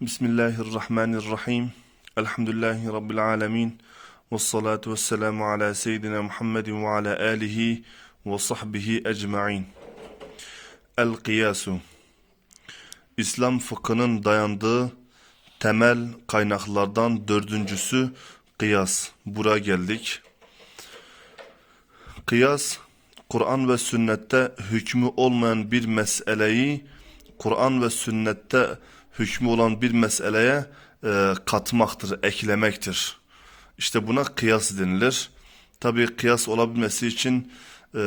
Bismillahirrahmanirrahim. Elhamdülillahi Rabbil alemin. Ve salatu ve selamu ala seyyidina Muhammedin ve ala alihi ve sahbihi ecma'in. El Kıyasu İslam fıkhının dayandığı temel kaynaklardan dördüncüsü kıyas. Buraya geldik. Kıyas, Kur'an ve sünnette hükmü olmayan bir meseleyi Kur'an ve sünnette hükmü olan bir meseleye e, katmaktır, eklemektir. İşte buna kıyas denilir. Tabi kıyas olabilmesi için e,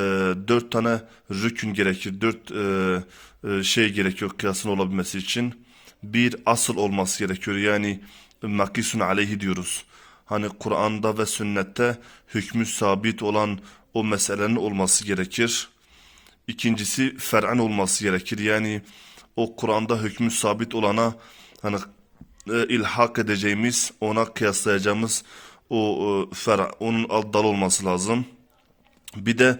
dört tane rükün gerekir, dört e, e, şey gerekiyor kıyasın olabilmesi için. Bir asıl olması gerekiyor yani makisun aleyhi diyoruz. Hani Kur'an'da ve sünnette hükmü sabit olan o meselenin olması gerekir. İkincisi fer'an olması gerekir. Yani o Kur'an'da hükmü sabit olana hani e, ilhak edeceğimiz, ona kıyaslayacağımız o e, fer onun alt dal olması lazım. Bir de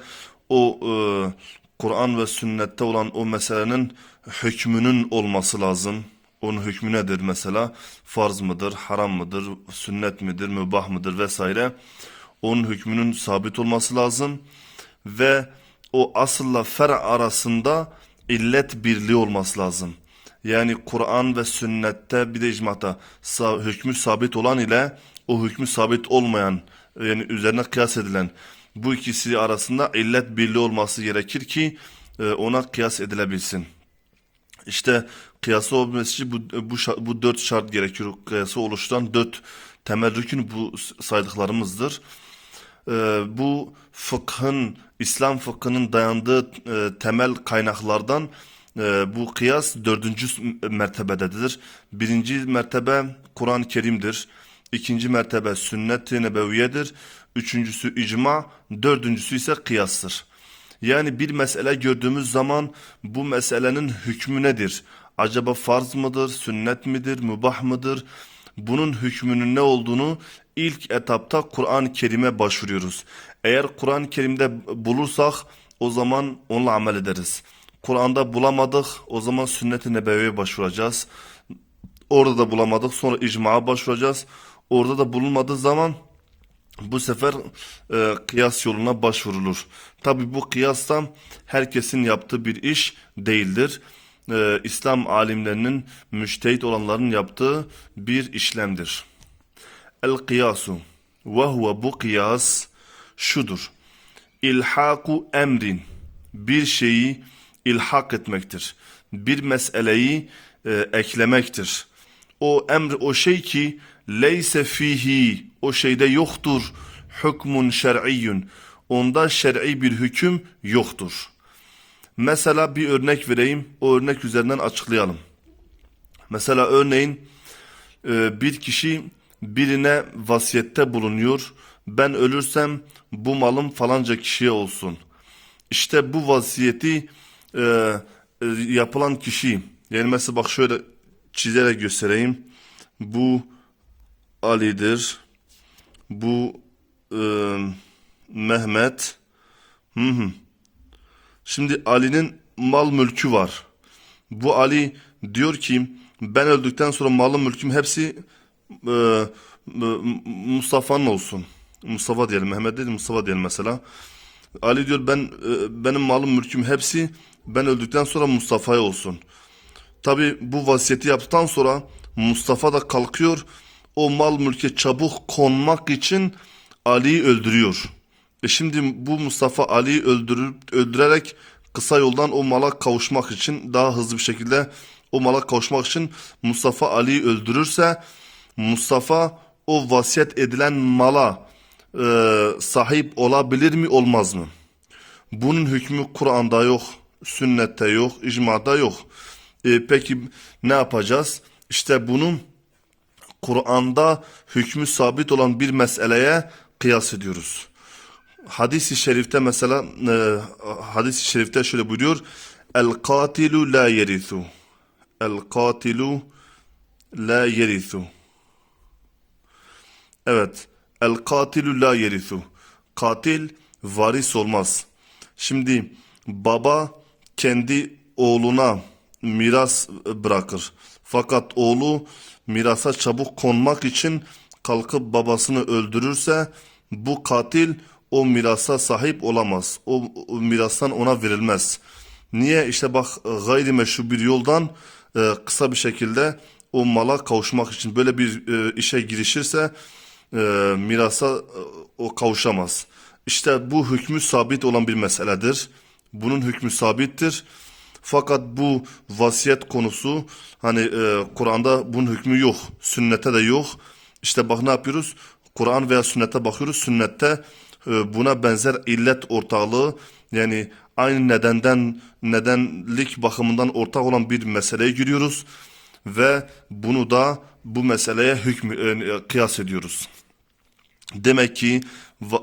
o e, Kur'an ve sünnette olan o meselenin hükmünün olması lazım. Onun hükmü nedir mesela? Farz mıdır, haram mıdır, sünnet midir, mübah mıdır vesaire. Onun hükmünün sabit olması lazım. Ve o asılla fer arasında illet birliği olması lazım. Yani Kur'an ve sünnette bir de icmata hükmü sabit olan ile o hükmü sabit olmayan yani üzerine kıyas edilen bu ikisi arasında illet birliği olması gerekir ki e, ona kıyas edilebilsin. İşte kıyası olabilmesi için bu, bu, bu dört şart gerekiyor. Kıyası oluşturan dört temel rükün bu saydıklarımızdır. Ee, bu fıkhın, İslam fıkhının dayandığı e, temel kaynaklardan e, bu kıyas dördüncü mertebededir. Birinci mertebe Kur'an-ı Kerim'dir. İkinci mertebe sünnet-i nebeviyedir. Üçüncüsü icma, dördüncüsü ise kıyastır. Yani bir mesele gördüğümüz zaman bu meselenin hükmü nedir? Acaba farz mıdır, sünnet midir, mübah mıdır? Bunun hükmünün ne olduğunu ilk etapta Kur'an-ı Kerim'e başvuruyoruz. Eğer Kur'an-ı Kerim'de bulursak o zaman onunla amel ederiz. Kur'an'da bulamadık o zaman sünnet-i nebeviye başvuracağız. Orada da bulamadık sonra icmaya başvuracağız. Orada da bulunmadığı zaman bu sefer e, kıyas yoluna başvurulur. Tabi bu kıyastan herkesin yaptığı bir iş değildir. E, İslam alimlerinin müştehit olanların yaptığı bir işlemdir. El kıyasu ve huve bu kıyas şudur. İlhaku emrin bir şeyi ilhak etmektir. Bir meseleyi e, eklemektir. O emr o şey ki leyse fihi o şeyde yoktur hükmun şer'iyyun. Onda şer'i bir hüküm yoktur. Mesela bir örnek vereyim. O örnek üzerinden açıklayalım. Mesela örneğin e, bir kişi birine vasiyette bulunuyor. Ben ölürsem bu malım falanca kişiye olsun. İşte bu vasiyeti e, e, yapılan kişi yani mesela bak şöyle çizerek göstereyim. Bu Ali'dir. Bu e, Mehmet. Hı hı. Şimdi Ali'nin mal mülkü var. Bu Ali diyor ki ben öldükten sonra malım mülküm hepsi e, Mustafa'nın olsun. Mustafa diyelim. Mehmet değil Mustafa diyelim mesela. Ali diyor ben e, benim malım mülküm hepsi ben öldükten sonra Mustafa'ya olsun. Tabi bu vasiyeti yaptıktan sonra Mustafa da kalkıyor o mal mülke çabuk konmak için Ali'yi öldürüyor. E şimdi bu Mustafa Ali'yi öldürüp öldürerek kısa yoldan o mala kavuşmak için daha hızlı bir şekilde o mala kavuşmak için Mustafa Ali'yi öldürürse Mustafa o vasiyet edilen mala e, sahip olabilir mi olmaz mı? Bunun hükmü Kur'an'da yok, sünnette yok, icmada yok. E, peki ne yapacağız? İşte bunun Kur'an'da hükmü sabit olan bir meseleye kıyas ediyoruz. Hadis-i şerifte mesela e, hadis-i şerifte şöyle buyuruyor. El katilu la yerithu. El katilu la yerithu. Evet. El katilü la yerithu. Katil varis olmaz. Şimdi baba kendi oğluna miras bırakır. Fakat oğlu mirasa çabuk konmak için kalkıp babasını öldürürse bu katil o mirasa sahip olamaz. O, o mirastan ona verilmez. Niye? İşte bak gayrimeşru bir yoldan e, kısa bir şekilde o mala kavuşmak için böyle bir e, işe girişirse e, mirasa e, o kavuşamaz. İşte bu hükmü sabit olan bir meseledir. Bunun hükmü sabittir. Fakat bu vasiyet konusu hani e, Kur'an'da bunun hükmü yok. Sünnette de yok. İşte bak ne yapıyoruz? Kur'an veya sünnete bakıyoruz. Sünnette e, buna benzer illet ortaklığı yani aynı nedenden nedenlik bakımından ortak olan bir meseleye giriyoruz ve bunu da bu meseleye hükmü e, kıyas ediyoruz. Demek ki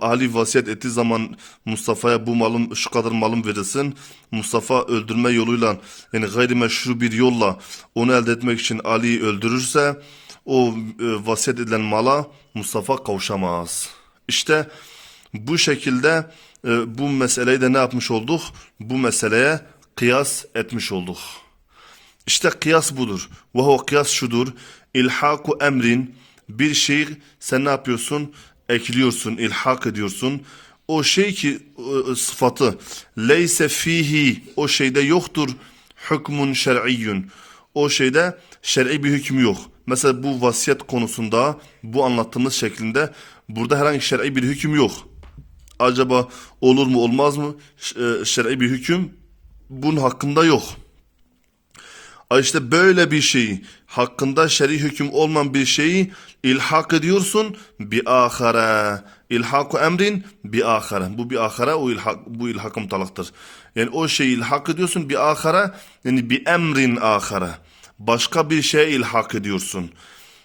Ali vasiyet ettiği zaman Mustafa'ya bu malım şu kadar malım verilsin. Mustafa öldürme yoluyla yani gayrimeşru bir yolla onu elde etmek için Ali'yi öldürürse o e, vasiyet edilen mala Mustafa kavuşamaz. İşte bu şekilde e, bu meseleyi de ne yapmış olduk? Bu meseleye kıyas etmiş olduk. İşte kıyas budur. Ve o kıyas şudur. İlhaku emrin bir şey sen ne yapıyorsun? Ekliyorsun, ilhak ediyorsun. O şey ki e, sıfatı leyse fihi o şeyde yoktur hükmün şer'iyyün. O şeyde şer'i bir hüküm yok. Mesela bu vasiyet konusunda bu anlattığımız şeklinde burada herhangi şer'i bir hüküm yok. Acaba olur mu olmaz mı? E, Şer'i bir hüküm bunun hakkında yok. İşte böyle bir şeyi hakkında şer'i hüküm olmayan bir şeyi ilhak ediyorsun bir ahare. İlhaku emrin bir ahare. Bu bir ahare o ilhak, bu ilhak mutalaktır. Yani o şeyi ilhak ediyorsun bir ahare yani bir emrin ahare. Başka bir şeye ilhak ediyorsun.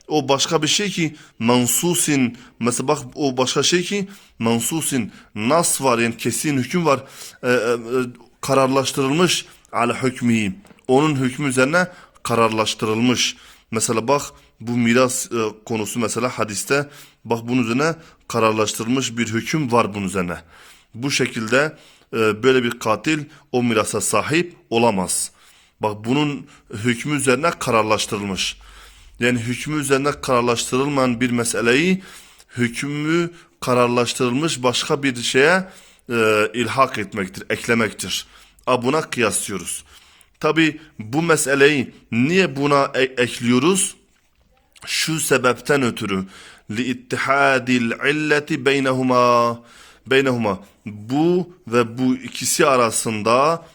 O başka bir şey ki mansusin mesela bak o başka şey ki mansusin nas var yani kesin hüküm var e, e, e, kararlaştırılmış ala hükmü onun hükmü üzerine kararlaştırılmış. Mesela bak bu miras e, konusu mesela hadiste bak bunun üzerine kararlaştırılmış bir hüküm var bunun üzerine. Bu şekilde e, böyle bir katil o mirasa sahip olamaz. Bak bunun hükmü üzerine kararlaştırılmış. Yani hükmü üzerine kararlaştırılmayan bir meseleyi hükmü kararlaştırılmış başka bir şeye e, ilhak etmektir, eklemektir. A buna kıyaslıyoruz. Tabi bu meseleyi niye buna e- ekliyoruz? Şu sebepten ötürü. Liittihadil illeti beynehuma. Beynehuma. Bu ve bu ikisi arasında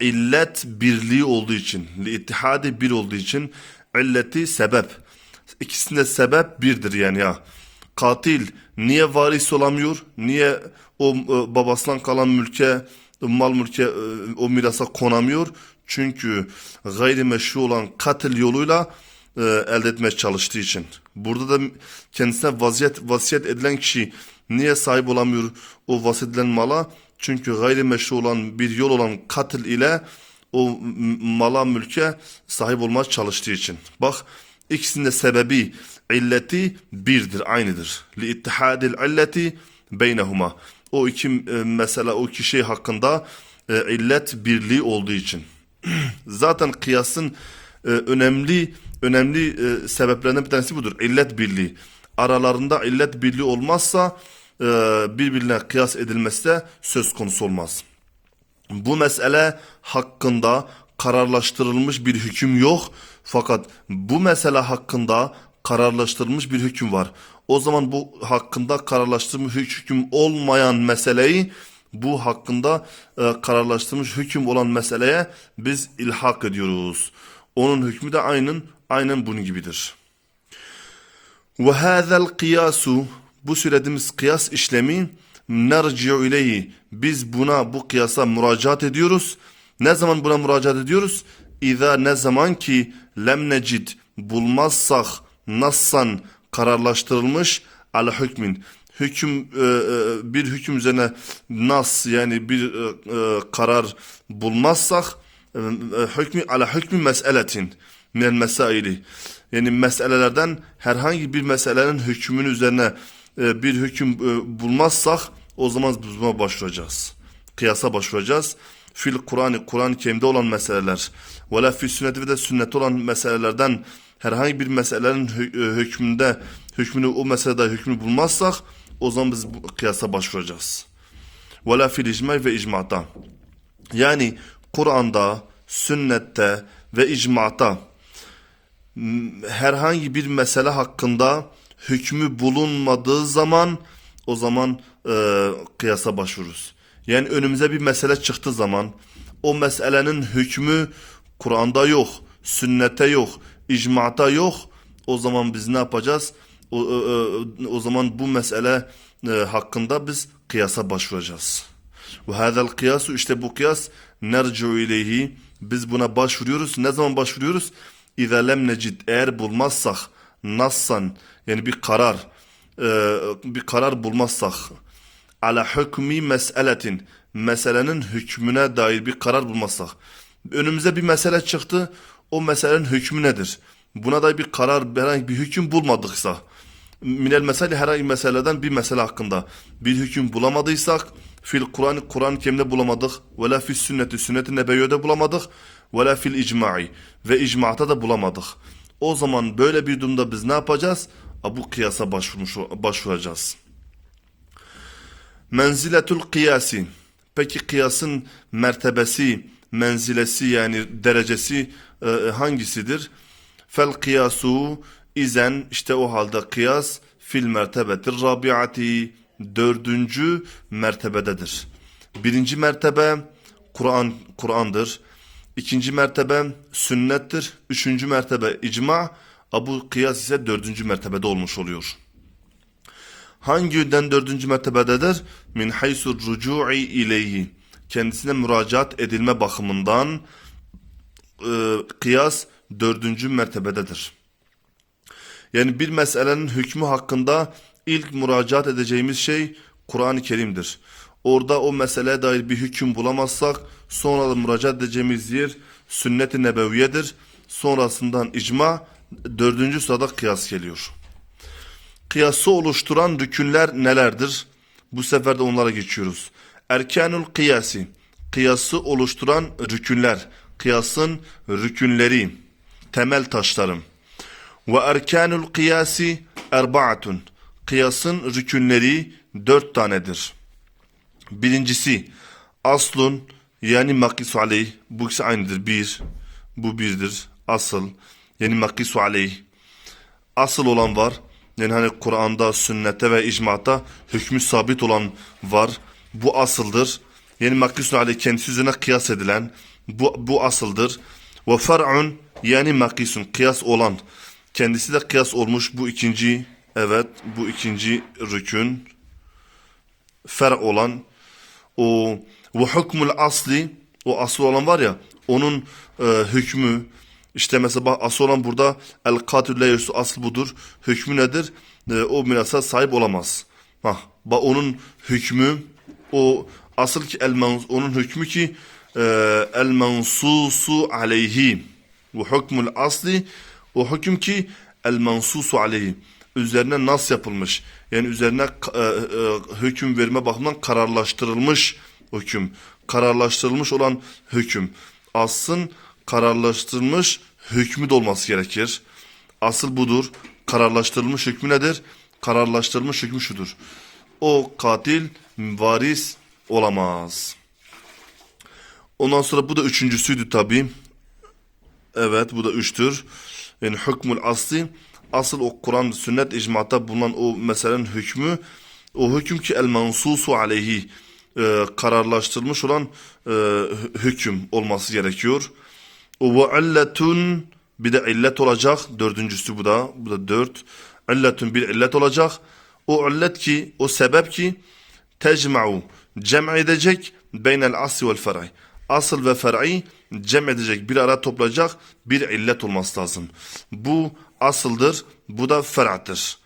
illet birliği olduğu için liittihadi bir olduğu için illeti sebep. İkisinde sebep birdir yani ya. Katil niye varis olamıyor? Niye o e, babasından kalan mülke mal mülke e, o mirasa konamıyor çünkü gayrimeşru olan katil yoluyla e, elde etmeye çalıştığı için. Burada da kendisine vaziyet, vasiyet edilen kişi niye sahip olamıyor o vasiyet edilen mala? Çünkü gayrimeşru olan bir yol olan katil ile o mala mülke sahip olmaya çalıştığı için. Bak ikisinin de sebebi illeti birdir, aynıdır. Li ittihadil illeti beynehuma. O iki e, mesela o iki şey hakkında e, illet birliği olduğu için. Zaten kıyasın e, önemli önemli e, sebeplerinden bir tanesi budur. İllet birliği. Aralarında illet birliği olmazsa e, birbirine kıyas edilmesi de söz konusu olmaz. Bu mesele hakkında kararlaştırılmış bir hüküm yok. Fakat bu mesele hakkında kararlaştırılmış bir hüküm var. O zaman bu hakkında kararlaştırılmış hüküm olmayan meseleyi bu hakkında e, kararlaştırılmış hüküm olan meseleye biz ilhak ediyoruz. Onun hükmü de aynen aynen bunun gibidir. Ve hâzel kıyasu bu söylediğimiz kıyas işlemi nerci'u ileyhi biz buna bu kıyasa müracaat ediyoruz. Ne zaman buna müracaat ediyoruz? İza ne zaman ki lem necid bulmazsak nassan kararlaştırılmış al hükmin hüküm e, e, bir hüküm üzerine nas yani bir e, karar bulmazsak hükmü ala hükmü meseletin minel mesaili yani meselelerden herhangi bir meselenin hükmünün üzerine bir hüküm bulmazsak o zaman buna başvuracağız. Kıyasa başvuracağız. fil Kur'an Kur'an-ı Kerim'de olan meseleler ve la fi sünneti ve de sünnette olan meselelerden herhangi bir meselenin e, hükmünde hükmünü o meselede hükmü bulmazsak o zaman biz kıyasa başvuracağız. Ve la fil icma ve icmata. Yani Kur'an'da, sünnette ve icmata herhangi bir mesele hakkında hükmü bulunmadığı zaman o zaman e, kıyasa başvururuz. Yani önümüze bir mesele çıktığı zaman o meselenin hükmü Kur'an'da yok, sünnette yok, icmata yok. O zaman biz ne yapacağız? O, o, o- o zaman bu mesele e, hakkında biz kıyasa başvuracağız. Ve hadal kıyasu işte bu kıyas nercu ileyhi biz buna başvuruyoruz. Ne zaman başvuruyoruz? İza lem necid eğer bulmazsak nassan yani bir karar e, bir karar bulmazsak ala hükmü meseletin meselenin hükmüne dair bir karar bulmazsak önümüze bir mesele çıktı o meselenin hükmü nedir? Buna dair bir karar herhangi bir hüküm bulmadıksa minel mesele herhangi bir meseleden bir mesele hakkında bir hüküm bulamadıysak fil Kur'an Kur'an-ı bulamadık ve la fil sünneti sünnet-i nebeviyede bulamadık ve la fil icma'i ve icma'ta da bulamadık. O zaman böyle bir durumda biz ne yapacağız? Bu kıyasa başvurmuş, başvuracağız. Menziletul kıyasi. Peki kıyasın mertebesi, menzilesi yani derecesi e, hangisidir? Fel kıyasu izen işte o halde kıyas fil mertebetir rabiati dördüncü mertebededir. Birinci mertebe Kur'an Kur'an'dır. İkinci mertebe sünnettir. Üçüncü mertebe icma. A, Bu kıyas ise dördüncü mertebede olmuş oluyor. Hangi yönden dördüncü mertebededir? Min haysu rucu'i ileyhi. Kendisine müracaat edilme bakımından e, kıyas dördüncü mertebededir. Yani bir meselenin hükmü hakkında ilk müracaat edeceğimiz şey Kur'an-ı Kerim'dir. Orada o meseleye dair bir hüküm bulamazsak sonra da müracaat edeceğimiz yer sünnet-i nebeviyedir. Sonrasından icma, dördüncü sırada kıyas geliyor. Kıyası oluşturan rükünler nelerdir? Bu sefer de onlara geçiyoruz. Erkanul kıyasi. Kıyası oluşturan rükünler. Kıyasın rükünleri. Temel taşlarım. Ve erkanul kıyasi erbaatun. Kıyasın rükünleri dört tanedir. Birincisi aslun yani makisu aleyh. Bu ikisi aynıdır. Bir. Bu birdir. Asıl. Yani makisu aleyh. Asıl olan var. Yani hani Kur'an'da, sünnette ve icmata hükmü sabit olan var. Bu asıldır. Yani makisun aleyh kendisi üzerine kıyas edilen. Bu, bu asıldır. Ve far'un yani makisun kıyas olan. Kendisi de kıyas olmuş. Bu ikinci evet bu ikinci rükün. Fer olan o ve hükmül asli o asıl olan var ya onun e, hükmü işte mesela asıl olan burada el katil la yusu asıl budur. Hükmü nedir? E, o mirasa sahip olamaz. Ha, bak onun hükmü o asıl ki el onun hükmü ki el mensusu aleyhi. Bu hükmül asli o hüküm ki el mensusu aleyhi üzerine nas yapılmış. Yani üzerine e, e, hüküm verme bakımından kararlaştırılmış hüküm. Kararlaştırılmış olan hüküm. Aslın kararlaştırılmış hükmü de olması gerekir. Asıl budur. Kararlaştırılmış hükmü nedir? Kararlaştırılmış hükmü şudur. O katil varis olamaz. Ondan sonra bu da üçüncüsüydü tabi. Evet bu da üçtür. Yani hükmül asli asıl o Kur'an sünnet icmata bulunan o meselenin hükmü o hüküm ki el mansusu aleyhi e, kararlaştırılmış olan e, hü- hüküm olması gerekiyor. O ve illetun bir de illet olacak. Dördüncüsü bu da. Bu da dört. İlletun bir illet olacak. O illet ki o sebep ki tecma'u cem edecek beynel asli vel fer'i. Asıl ve fer'i cem edecek bir ara toplayacak bir illet olması lazım. Bu asıldır. Bu da fer'attır.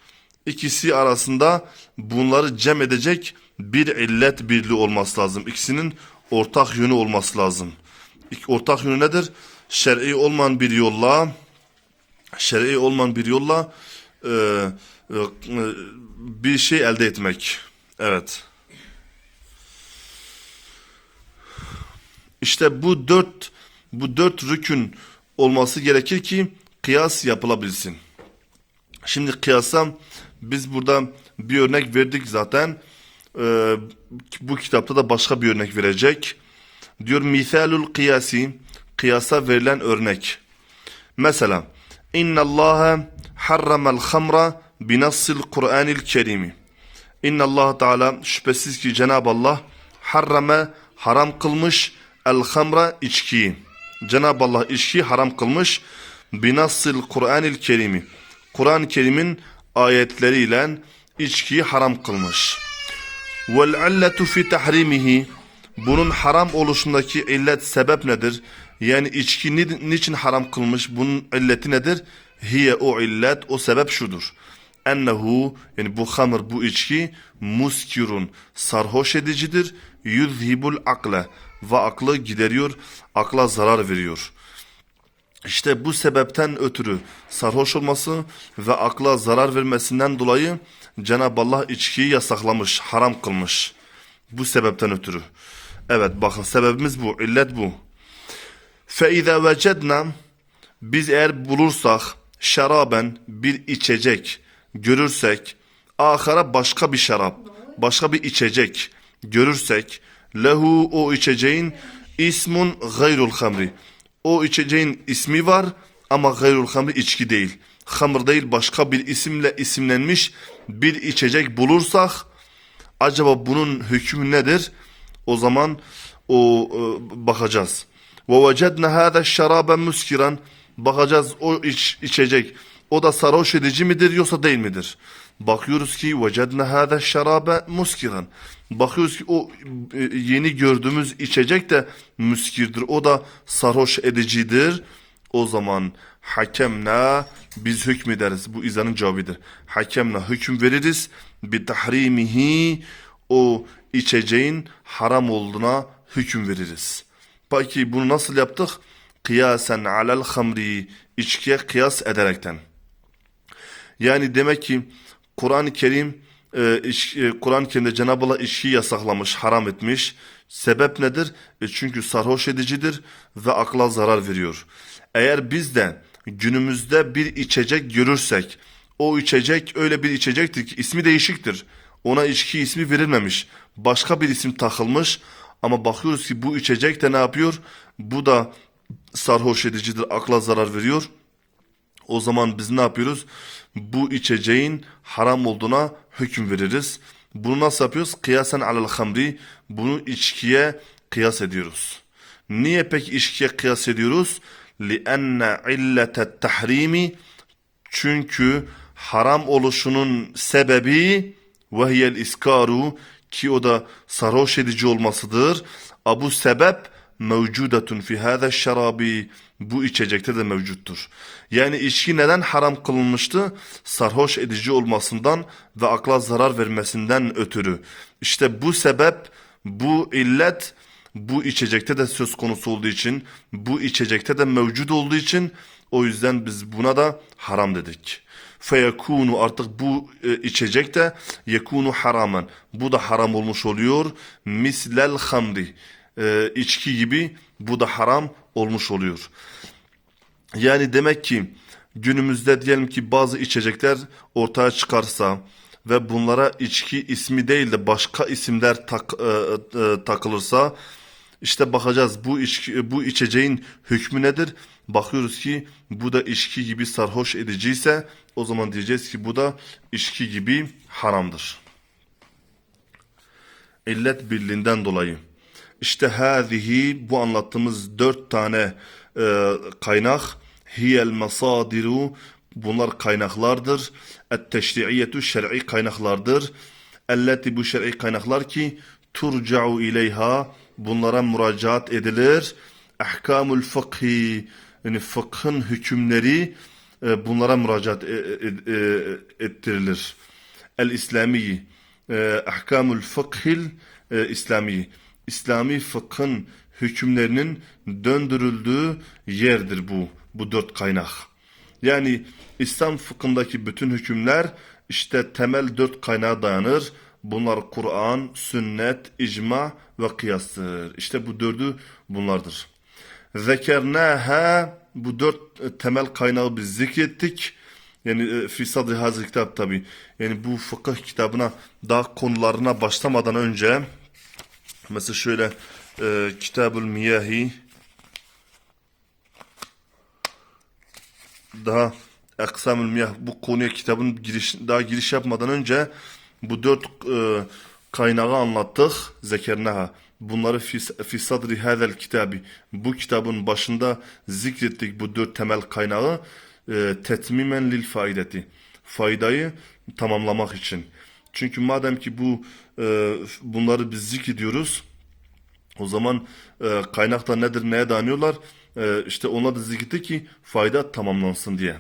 İkisi arasında bunları cem edecek bir illet birliği olması lazım. İkisinin ortak yönü olması lazım. Ortak yönü nedir? Şer'i olmayan bir yolla şer'i olmayan bir yolla e, e, e, bir şey elde etmek. Evet. İşte bu dört bu dört rükün olması gerekir ki kıyas yapılabilsin. Şimdi kıyasa biz burada bir örnek verdik zaten. Ee, bu kitapta da başka bir örnek verecek. Diyor misalul kıyasi kıyasa verilen örnek. Mesela İnna Allah harramel hamra binassil Kur'anil Kerimi. İnna Allah Teala şüphesiz ki Cenab-ı Allah harrame haram kılmış el hamra içkiyi. Cenab-ı Allah içkiyi haram kılmış binassil Kur'anil Kerimi. Kur'an-ı Kerim'in ayetleriyle içkiyi haram kılmış. Vel illetu fi tahrimihi bunun haram oluşundaki illet sebep nedir? Yani içki ni- niçin haram kılmış? Bunun illeti nedir? Hiye o illet, o sebep şudur. Ennehu yani bu hamır, bu içki muskirun, sarhoş edicidir. Yuzhibul akle ve aklı gideriyor, akla zarar veriyor. İşte bu sebepten ötürü sarhoş olması ve akla zarar vermesinden dolayı Cenab-ı Allah içkiyi yasaklamış, haram kılmış. Bu sebepten ötürü. Evet bakın sebebimiz bu, illet bu. فَاِذَا وَجَدْنَا Biz eğer bulursak şaraben bir içecek görürsek, ahara başka bir şarap, başka bir içecek görürsek, lehu o içeceğin ismun gayrul hamri. O içeceğin ismi var ama gayrul hamri içki değil. Hamr değil başka bir isimle isimlenmiş bir içecek bulursak acaba bunun hükmü nedir? O zaman o e, bakacağız. Ve vecedne hâze şarabe muskiran bakacağız o iç, içecek. O da sarhoş edici midir yoksa değil midir? Bakıyoruz ki vecedne hâze şarabe muskiran. Bakıyoruz ki o e, yeni gördüğümüz içecek de müskirdir. O da sarhoş edicidir. O zaman hakemna biz hükmederiz. Bu izanın cevabıdır. Hakemna hüküm veririz. Bi tahrimihi o içeceğin haram olduğuna hüküm veririz. Peki bunu nasıl yaptık? Kıyasen alel hamri içkiye kıyas ederekten. Yani demek ki Kur'an-ı Kerim e, e, Kur'an-ı Kerim'de Cenab-ı Allah içkiyi yasaklamış, haram etmiş. Sebep nedir? E, çünkü sarhoş edicidir ve akla zarar veriyor. Eğer biz de günümüzde bir içecek görürsek, o içecek öyle bir içecektir ki ismi değişiktir. Ona içki ismi verilmemiş. Başka bir isim takılmış ama bakıyoruz ki bu içecek de ne yapıyor? Bu da sarhoş edicidir, akla zarar veriyor. O zaman biz ne yapıyoruz? Bu içeceğin haram olduğuna hüküm veririz. Bunu nasıl yapıyoruz? Kıyasen alel hamri. Bunu içkiye kıyas ediyoruz. Niye peki içkiye kıyas ediyoruz? لِأَنَّ عِلَّةَ التَّحْرِيمِ Çünkü haram oluşunun sebebi vehiyel iskaru ki o da sarhoş edici olmasıdır. A bu sebep mevcudetun fi hâze şarabi bu içecekte de mevcuttur. Yani içki neden haram kılınmıştı? Sarhoş edici olmasından ve akla zarar vermesinden ötürü. İşte bu sebep, bu illet bu içecekte de söz konusu olduğu için, bu içecekte de mevcut olduğu için o yüzden biz buna da haram dedik. Feyekunu artık bu e, içecek de yekunu haramen. Bu da haram olmuş oluyor. Mislel hamri. E, içki gibi bu da haram olmuş oluyor. Yani demek ki günümüzde diyelim ki bazı içecekler ortaya çıkarsa ve bunlara içki ismi değil de başka isimler tak, e, e, takılırsa işte bakacağız bu içki, bu içeceğin hükmü nedir? Bakıyoruz ki bu da içki gibi sarhoş ediciyse o zaman diyeceğiz ki bu da içki gibi haramdır. İllet birliğinden dolayı. İşte hâzihi bu anlattığımız dört tane e, kaynak hiyel masadiru bunlar kaynaklardır. Et teşri'iyetu şer'i kaynaklardır. Elleti bu şer'i kaynaklar ki turca'u ileyha bunlara müracaat edilir. Ahkamul fıkhi yani fıkhın hükümleri e, bunlara müracaat e, e, e, ettirilir. El İslami e, ahkamul fıkhil e, İslami İslami fıkhın hükümlerinin döndürüldüğü yerdir bu bu dört kaynak. Yani İslam fıkhındaki bütün hükümler işte temel dört kaynağa dayanır. Bunlar Kur'an, sünnet, icma ve kıyastır. İşte bu dördü bunlardır. Zekernâhe bu dört e, temel kaynağı biz zikrettik. Yani e, fi sadri hazır kitap tabi. Yani bu fıkıh kitabına daha konularına başlamadan önce mesela şöyle e, Kitabul Miyahi daha Aksamül Miyah bu konuya kitabın giriş, daha giriş yapmadan önce bu dört e, kaynağı anlattık. Zekernaha. Bunları fi, sadri hadel kitabi. Bu kitabın başında zikrettik bu dört temel kaynağı e, tetmimen lil faideti. Faydayı tamamlamak için. Çünkü madem ki bu e, bunları biz zikrediyoruz o zaman e, kaynakta nedir neye dayanıyorlar? E, işte ona da zikretti ki fayda tamamlansın diye.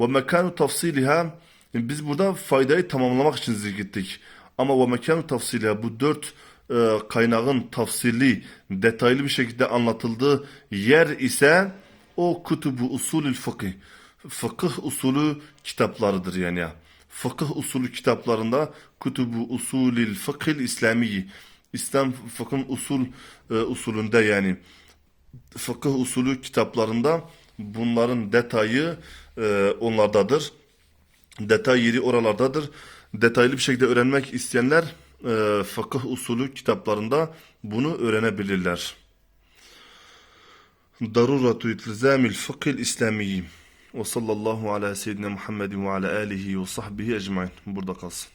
Ve mekanu tafsiliha biz burada faydayı tamamlamak için zikrettik. Ama ve mekanu tafsiliha bu dört e, kaynağın tafsili detaylı bir şekilde anlatıldığı yer ise o kutubu usulül fıkıh. Fıkıh usulü kitaplarıdır yani ya. Fıkıh usulü kitaplarında kutubu usulül fıkhil İslamiyi İslam fıkhın usul e, usulünde yani fıkıh usulü kitaplarında bunların detayı e, onlardadır. Detay yeri oralardadır. Detaylı bir şekilde öğrenmek isteyenler e, fıkıh usulü kitaplarında bunu öğrenebilirler. Daruratu iltizamil fıkhil İslami. Ve sallallahu ala seyyidina Muhammedin ve ala alihi ve sahbihi ecmain. Burada kalsın.